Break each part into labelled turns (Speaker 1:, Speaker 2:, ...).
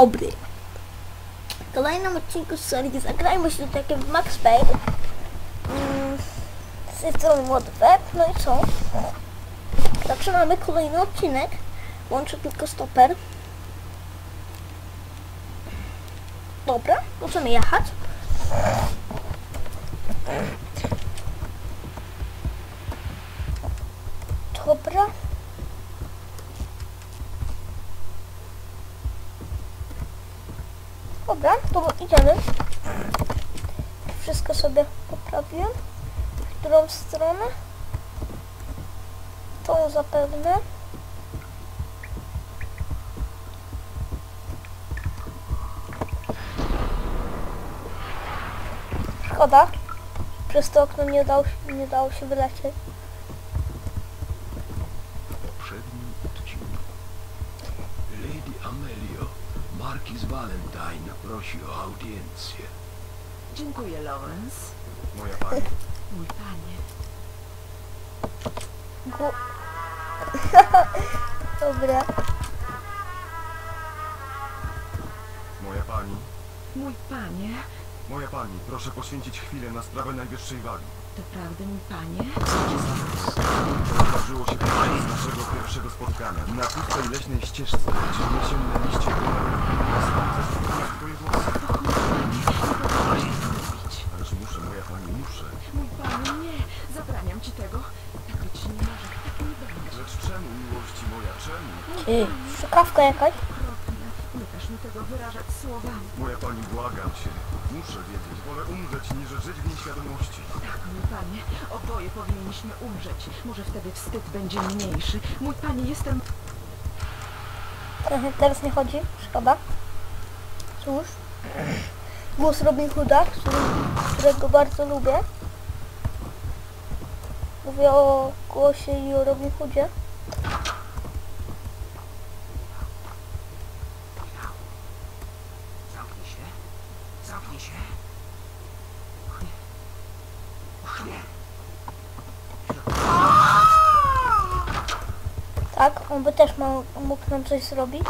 Speaker 1: Dobry. W kolejnym odcinku z serii Zagrajmy się takie w Max Payne. Mm, Z strony ModWeb, no i co? Zaczynamy kolejny odcinek. Łączę tylko stoper. Dobra, możemy jechać. Dobra. Dobra, to idziemy. Wszystko sobie poprawiłem. W którą stronę? Tą zapewne. Szkoda. Przez to okno nie dało, nie dało się wylecieć.
Speaker 2: Markiz Valentine prosi o audiencję.
Speaker 3: Dziękuję, Lawrence.
Speaker 2: Moja pani,
Speaker 3: Mój panie.
Speaker 1: Bo... Dobra.
Speaker 2: moja pani,
Speaker 3: Mój panie.
Speaker 2: moja pani, proszę poświęcić chwilę na sprawę najwyższej wagi.
Speaker 3: Doprawdy, mój panie.
Speaker 2: Wydarzyło się podczas naszego pierwszego spotkania. Na pustej leśnej ścieżce, gdzie jesienne liście Nastąpce strumienia twoje włosy.
Speaker 3: Robić.
Speaker 2: Ależ muszę, moja pani, muszę.
Speaker 3: Mój panie, nie. Zabraniam ci tego. Tak być nie może. Tak nie będzie.
Speaker 2: Lecz czemu, miłości moja, czemu?
Speaker 1: Ty, szukawka jakaś?
Speaker 3: Nie każ mi tego wyrażać słowami.
Speaker 2: Moja pani, błagam cię. Muszę wiedzieć, wolę umrzeć, niż żyć w nieświadomości.
Speaker 3: Tak, mój panie. Oboje powinniśmy umrzeć. Może wtedy wstyd będzie mniejszy. Mój panie, jestem...
Speaker 1: Trochę teraz nie chodzi, szkoda. Cóż. Głos Robin Hooda, który, którego bardzo lubię. Mówię o głosie i o Robin Hoodzie.
Speaker 4: Zamknij się. Zamknij się. Och nie. Och nie.
Speaker 1: Tak, on by też mógł nam coś zrobić.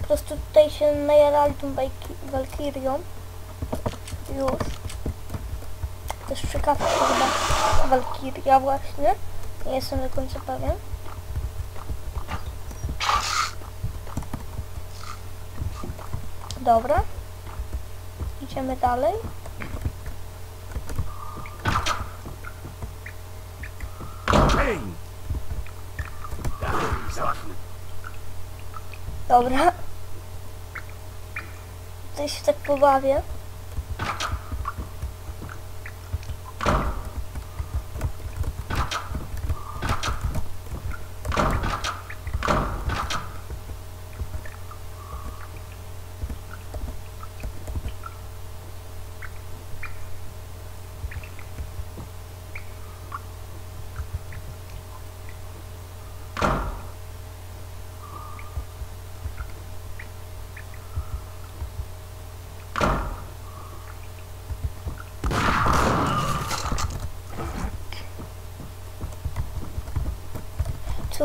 Speaker 1: Po prostu tutaj się najarali tą Walki- Walkirią. Już. Jest przykawka chyba Walkiria właśnie. Nie jestem do końca pewien. Dobra. Idziemy dalej. Dobra. Tutaj się tak pobawię.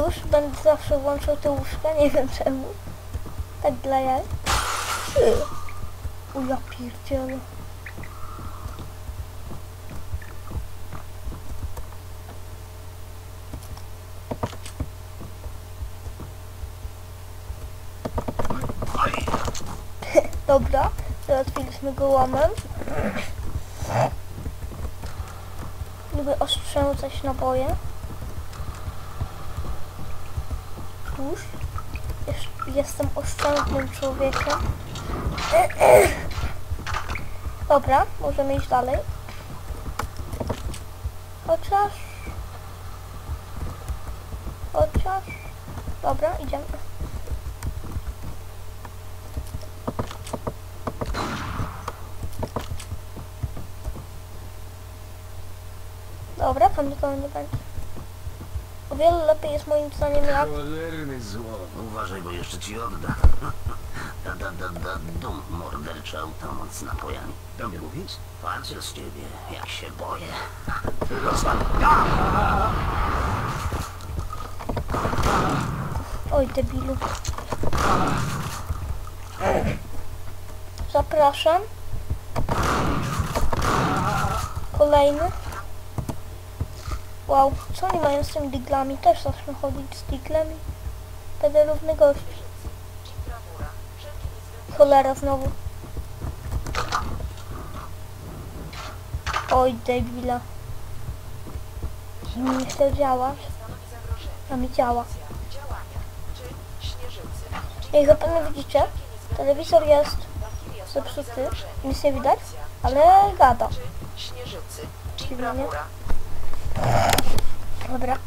Speaker 1: Cóż, będę zawsze włączał te łóżka, nie wiem czemu. Tak dla jaj. O ja. Dobra, załatwiliśmy go łamem. Lubię oszczędzać naboje. Jesz- jestem oszczędnym człowiekiem. Dobra, możemy iść dalej. Chociaż... Chociaż... Dobra, idziemy. Dobra, tam nikogo nie będzie. Wiele lepiej jest moim zdaniem jak
Speaker 4: Cholerny zło. Uważaj, bo jeszcze ci odda. Da, da, da, da, dum morderczy automat z napojami. Do mnie mówisz? Patrzę z ciebie, jak się boję. Rozwal.
Speaker 1: Oj, debilu. Zapraszam. Kolejny. Wow, co oni mają z tymi diglami? Też zacznę chodzić z diglami. Będę równy gość. Cholera znowu. Oj, debila. Nie chce działać. A mi działa. Jak zapewne widzicie, telewizor jest zepsuty, nic nie widać, ale gada.
Speaker 3: Śnieżycy.
Speaker 1: Dziwnie, nie? Dobra.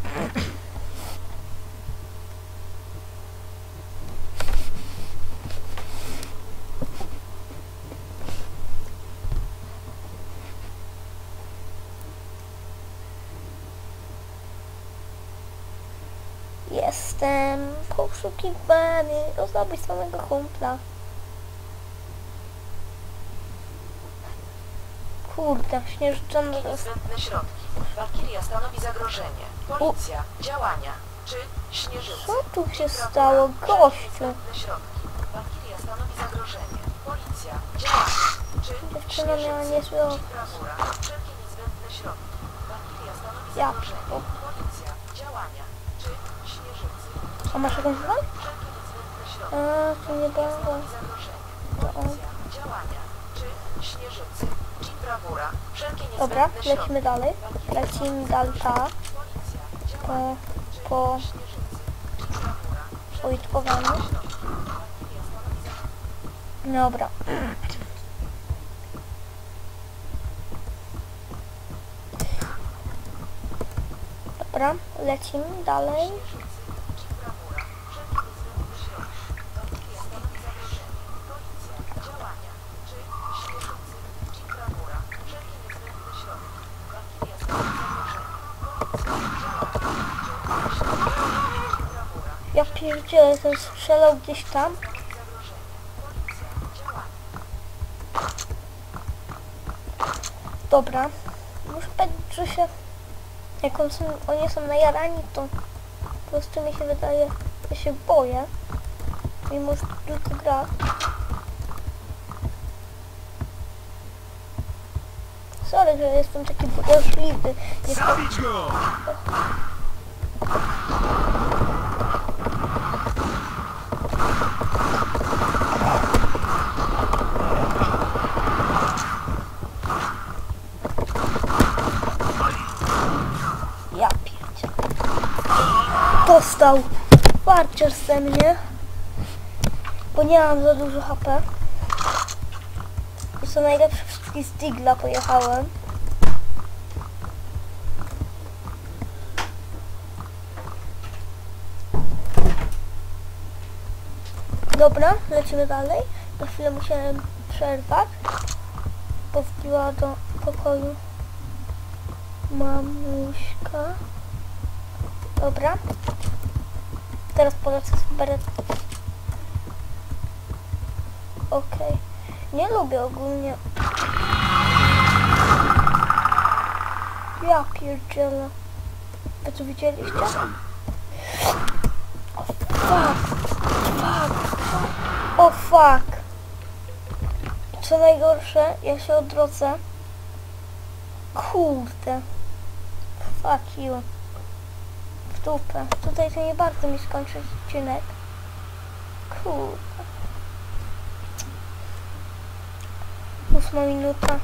Speaker 1: Jestem poszukiwany o zabójstwonego kumpla. Kurde, śnieżyczony jest.
Speaker 3: Niezbędne środki. Walkiria stanowi zagrożenie. Policja. Działania. Czy śnieżycy?
Speaker 1: Co tu się stało, gościu?
Speaker 3: niezbędne środki. Walkiria stanowi zagrożenie. Policja. Działania. Czy
Speaker 1: Dziewczyna miała okres.
Speaker 3: brawura. Wszelkie niezbędne środki. Walkiria stanowi
Speaker 1: Ja.
Speaker 3: zagrożenie. Policja. Działania. Czy śnieżycy?
Speaker 1: A masz jakąś broń?
Speaker 3: Wszelkie niezbędne środki.
Speaker 1: A, to nie on.
Speaker 3: Policja. Działania. Czy śnieżycy? Czy brawura. Wszelkie niezbędne
Speaker 1: Dobra, lecimy dalej. Lecimy dalej, tak.
Speaker 3: Policja.
Speaker 1: Po, po ujtkowaniu. Dobra. Dobra, lecimy dalej. Ja pierdzielę, ten strzelał gdzieś tam. Dobra. Muszę powiedzieć, że się... Jak on są, oni są najarani, to po prostu mi się wydaje, że się boję. Mimo, że tylko gra. Sorry, że jestem taki. Jestem...
Speaker 2: Zabić go!
Speaker 1: Ja pierdzie. Dostał Barcier ze mnie. Bo nie mam za dużo HP. I co najlepsze wszystkie z Digla pojechałem. Dobra, lecimy dalej. Na chwilę musiałem przerwać. Bo wbiła do pokoju mamuśka. Dobra. Teraz polecę z. Okej. Nie lubię ogólnie. Ja pierdzielę. Wy co widzieliście? O fuck. Fuck. O fuck. Co najgorsze, ja się odwrócę. Kurde. Fuck you. Dupę. Tutaj to nie bardzo mi skończyć odcinek. Kurde. Ósma minuta.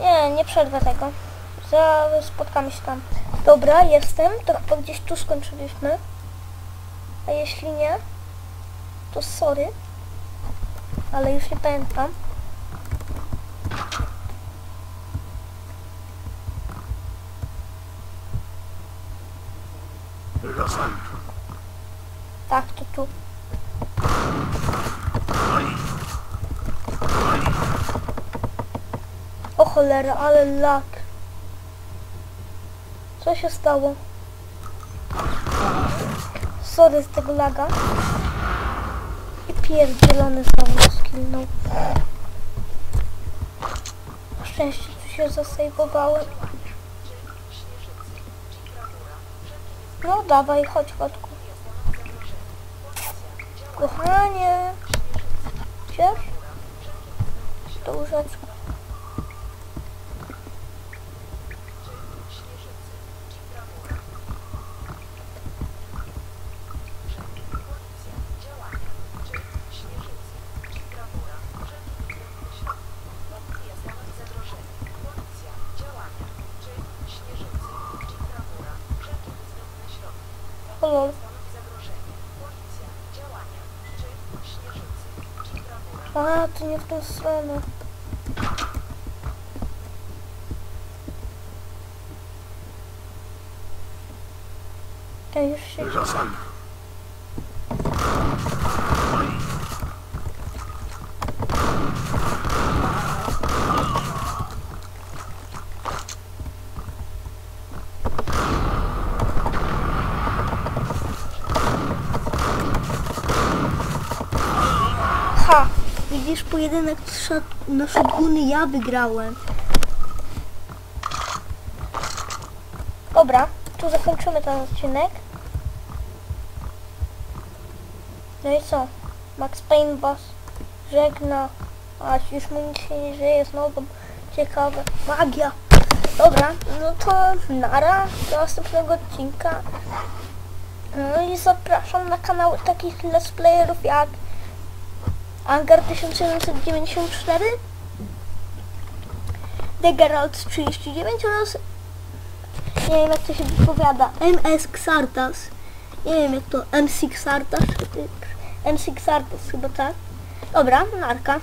Speaker 1: Nie, nie przerwę tego. Za, spotkamy się tam. Dobra, jestem. To chyba gdzieś tu skończyliśmy. A jeśli nie, to sorry. Ale już nie pamiętam. Tak, to tu. O cholera, ale lag. Co się stało? Sorry z tego laga. I pierdzielony znowu nas skillnął. Na szczęście tu się zasejwowałem. No dawaj, chodź kotku. Kochanie. Wiesz? To łóżeczko. Lol. A, to nie w tą stronę. Ja już się...
Speaker 4: Wracaj.
Speaker 1: Pojedynek na shotguny ja wygrałem. Dobra, tu zakończymy ten odcinek. No i co? Max Payne was żegna. A już mu nic nie żyje znowu. Ciekawe. Magia. Dobra, no to nara do następnego odcinka. No i zapraszam na kanały takich let's playerów jak Angar 1794 The Geralt 39 oraz nie wiem jak to się wypowiada. MS Xartas. Nie wiem jak to MC Xartas MC Xartas chyba tak. Dobra, narka